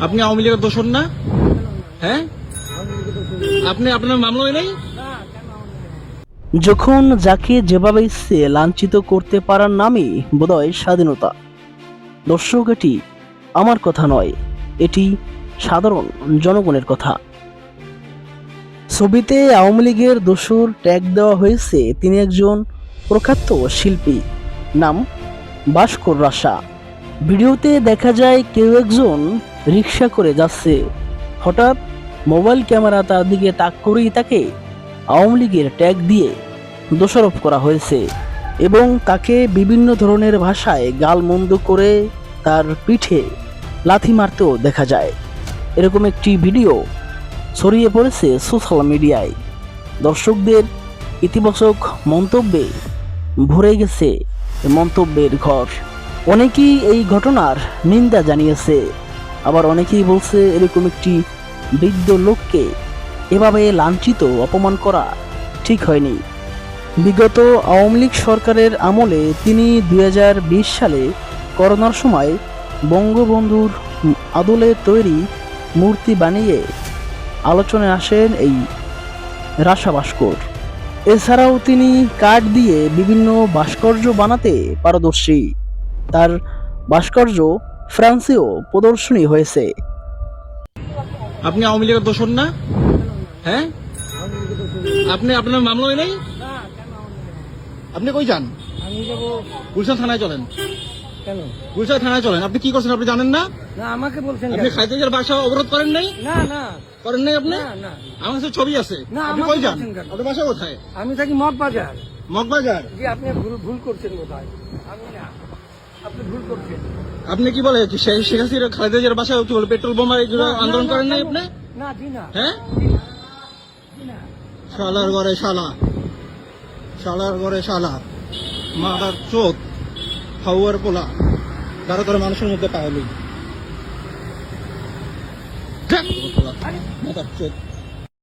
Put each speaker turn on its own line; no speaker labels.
আপনি আওয়ামী লীগের দোষর না? হ্যাঁ? আপনি, আপনার মামলা হয় নাই?
যখন যাকে যেভাবে ইচ্ছে লাঞ্ছিত করতে পারার নামই বোধহয় স্বাধীনতা। দর্শক, এটি আমার কথা নয়, এটি সাধারণ জনগণের কথা। ছবিতে আওয়ামী লীগের দোসর ট্যাগ দেওয়া হয়েছে তিনি একজন প্রখ্যাত শিল্পী, নাম ভাস্কর রাশা ভিডিওতে দেখা যায় কেউ একজন রিক্সা করে যাচ্ছে। হঠাৎ মোবাইল ক্যামেরা তার দিকে তাক করেই তাকে আওয়ামী লীগের ট্যাগ দিয়ে দোষারোপ করা হয়েছে এবং তাকে বিভিন্ন ধরনের ভাষায় গালমন্দ করে তার পিঠে লাথি মারতেও দেখা যায়। এরকম একটি ভিডিও ছড়িয়ে পড়েছে সোশ্যাল মিডিয়ায়। দর্শকদের ইতিবাচক মন্তব্যে ভরে গেছে মন্তব্যের ঘর। অনেকেই এই ঘটনার নিন্দা জানিয়েছে। আবার অনেকেই বলছে এরকম একটি বৃদ্ধ লোককে এভাবে লাঞ্ছিত, অপমান করা ঠিক হয়নি। বিগত আওয়ামী লীগ সরকারের আমলে তিনি দু হাজার বিশ সালে করোনার সময় বঙ্গবন্ধুর আদলে তৈরি মূর্তি বানিয়ে আলোচনায় আসেন এই রাশা ভাস্কর। এছাড়াও তিনি কাঠ দিয়ে বিভিন্ন ভাস্কর্য বানাতে পারদর্শী। তার ভাস্কর্য ফ্রান্সেও প্রদর্শনী হয়েছে।
আপনি আওয়ামী লীগের দোষর না? হ্যাঁ? আপনি আপনার মামলা হয় নাই? আপনি কই যান?
আমি
গুলশান থানায় চলেন।
কেন?
গুলশান থানায় চলেন। আপনি কি করছেন আপনি জানেন না?
না আমাকে বলছেন
আপনি? খাইতেজের বাসা অবরোধ করেন নাই?
না না।
করেন নাই আপনি?
না না।
আমার কাছে ছবি আছে।
না,
আপনি কই যান? আপনার বাসা কোথায়?
আমি থাকি মগ বাজার
মগবাজার?
যে আপনি ভুল ভুল করছেন কোথায় আমি না আপনি ভুল করছেন।
আপনি কি বলে শেখ হাসিনা খালেদাজের বাসায় কি বলে পেট্রোল বোমা এগুলো
না, না,
আন্দোলন করেন নাই আপনি?
না জি না।
হ্যাঁ? শালার ঘরে শালা। শালার ঘরে শালা। মাদার চোখ হাওয়ার পোলা। যারা তোর মানুষের মধ্যে পাওয়া মাদার চোদ